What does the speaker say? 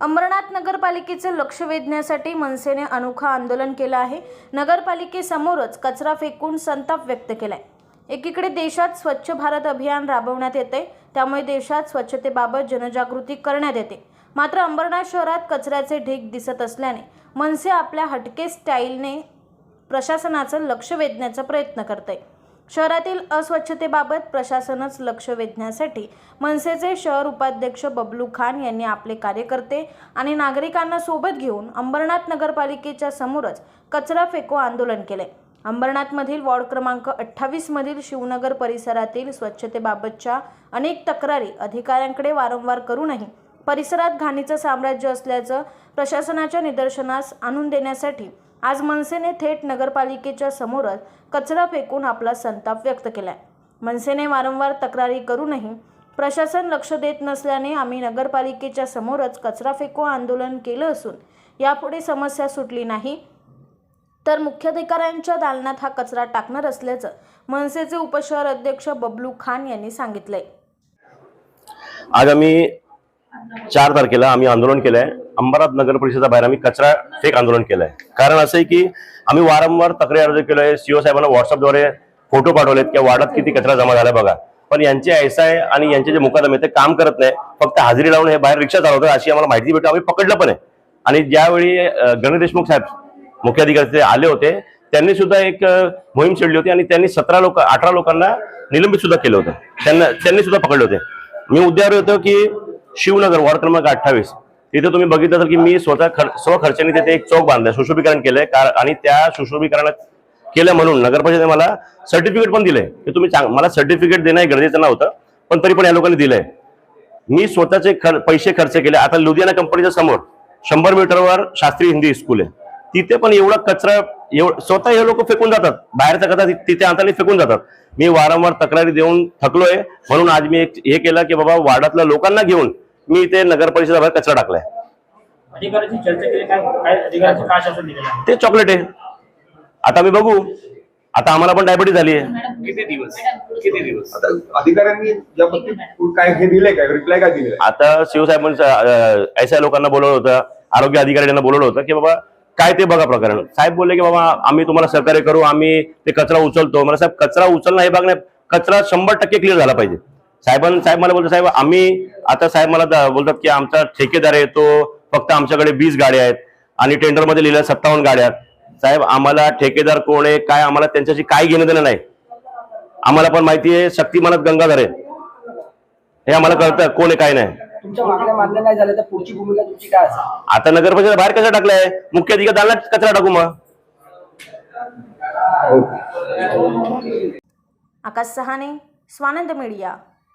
अंबरनाथ नगरपालिकेचं लक्ष वेधण्यासाठी मनसेने अनोखा आंदोलन केलं आहे. नगरपालिकेसमोरच कचरा फेकून संताप व्यक्त केलाय. एकीकडे देशात स्वच्छ भारत अभियान राबवण्यात येते त्यामुळे देशात स्वच्छतेबाबत जनजागृती करण्यात येते. मात्र अंबरनाथ शहरात कचऱ्याचे ढीग दिसत असल्याने मनसे आपल्या हटके स्टाईलने प्रशासनाचं लक्ष वेधण्याचा प्रयत्न करते शहरातील अस्वच्छतेबाबत प्रशासनच लक्ष वेधण्यासाठी मनसेचे शहर उपाध्यक्ष बबलू खान यांनी आपले कार्यकर्ते आणि नागरिकांना सोबत घेऊन अंबरनाथ नगरपालिकेच्या समोरच कचरा फेको आंदोलन केले. अंबरनाथमधील वॉर्ड क्रमांक अठ्ठावीसमधील शिवनगर परिसरातील स्वच्छतेबाबतच्या अनेक तक्रारी अधिकाऱ्यांकडे वारंवार करूनही परिसरात घाणीचं साम्राज्य असल्याचं प्रशासनाच्या निदर्शनास आणून देण्यासाठी आज मनसेने थेट नगरपालिकेच्या समोरच कचरा फेकून आपला संताप व्यक्त केलाय. मनसेने वारंवार तक्रारी करूनही प्रशासन लक्ष देत नसल्याने आम्ही नगरपालिकेच्या समोरच कचरा फेको आंदोलन केलं असून यापुढे समस्या सुटली नाही. तर मुख्याधिकाऱ्यांच्या दालनात हा कचरा टाकणार असल्याचं मनसेचे उपशहर अध्यक्ष बबलू खान यांनी सांगितलंय. आज आम्ही चार तारखेला आम्ही आंदोलन केलंय. अंबरनाथ नगर परिषदा बाहेर आम्ही कचरा फेक आंदोलन केलंय. कारण असं आहे की आम्ही वारंवार तक्रार अर्ज केलोय सीओ साहेबांना व्हॉट्सअपद्वारे फोटो पाठवलेत किंवा वाढत किती कचरा जमा झाला बघा. पण यांचे ऐसा आहे आणि यांचे जे मुकादमे ते काम करत नाही. फक्त हाजरी लावून हे बाहेर रिक्षा चालवतात अशी आम्हाला माहिती भेटू आम्ही पकडलं पण आहे. आणि ज्यावेळी गणेश देशमुख साहेब मुख्याधिकारी ते आले होते त्यांनी सुद्धा एक मोहीम छेडली होती आणि त्यांनी सतरा लोक अठरा लोकांना निलंबित सुद्धा केलं होतं. त्यांना त्यांनी सुद्धा पकडले होते. मी उद्यावर होतो की शिवनगर वॉर्ड क्रमांक अठ्ठावीस. तिथे तुम्ही बघितलं असेल की मी स्वतः खर स्वखर्चाने तिथे एक चौक बांधलाय सुशोभीकरण केलंय. आणि त्या सुशोभीकरणात केलं म्हणून नगर परिषदेने मला सर्टिफिकेट पण दिलंय. की तुम्ही चांग- मला सर्टिफिकेट देणं हे गरजेचं नव्हतं पण तरी पण या लोकांनी दिलंय. मी स्वतःचे खर पैसे खर्च केले. आता लुधियाना कंपनीच्या समोर शंभर मीटरवर शास्त्रीय हिंदी स्कूल आहे. तिथे पण एवढा कचरा एवढ स्वतः हे लोक फेकून जातात. बाहेरचा कचरा तिथे आणताना फेकून जातात. मी वारंवार तक्रारी देऊन थकलोय. म्हणून आज मी एक हे केलं की बाबा वार्डातल्या लोकांना घेऊन मी इथे नगर परिषदेबाहेर कचरा टाकलाय. ते चॉकलेट आहे. आता मी बघू. आता आम्हाला पण डायबिटीज झाली आहे. किती दिवस? किती दिवस? आता अधिकाऱ्यांनी या बाबतीत काय हे दिलंय काय रिप्लाय काय दिलेलं आहे आता शिवसाहेबांचं ऐसा लोकांना बोलवलं होतं आरोग्य अधिकाऱ्यांना बोलवलं होतं की बाबा काय ते बघा प्रकरण. साहेब बोलले की बाबा आम्ही तुम्हाला सहकार्य करू आम्ही ते कचरा उचलतो. मला साहेब कचरा उचलणं हे बघणे कचरा शंभर टक्के क्लिअर झाला पाहिजे. साहेबांना साहेब मला बोलतो साहेब आम्ही आता साहेब मला बोलतात की आमचा ठेकेदार आहे तो फक्त आमच्याकडे वीस गाड्या आहेत आणि टेंडरमध्ये लिहिल्या सत्तावन्न गाड्या आहेत. साहेब आम्हाला ठेकेदार कोण आहे काय आम्हाला त्यांच्याशी काय घेणं देणं नाही. आम्हाला पण माहिती आहे शक्तिमानात गंगाधर आहे हे आम्हाला कळतं कोण आहे काय नाही. तुमच्या मागण्या मान्य नाही झाल्या तर पुढची भूमिका तुमची काय असेल? आता नगर परिषद बाहेर कचरा टाकलाय? मुख्य अधिकारी दालनात कचरा टाकू मग. आकाश सहाने स्वानंद मीडिया.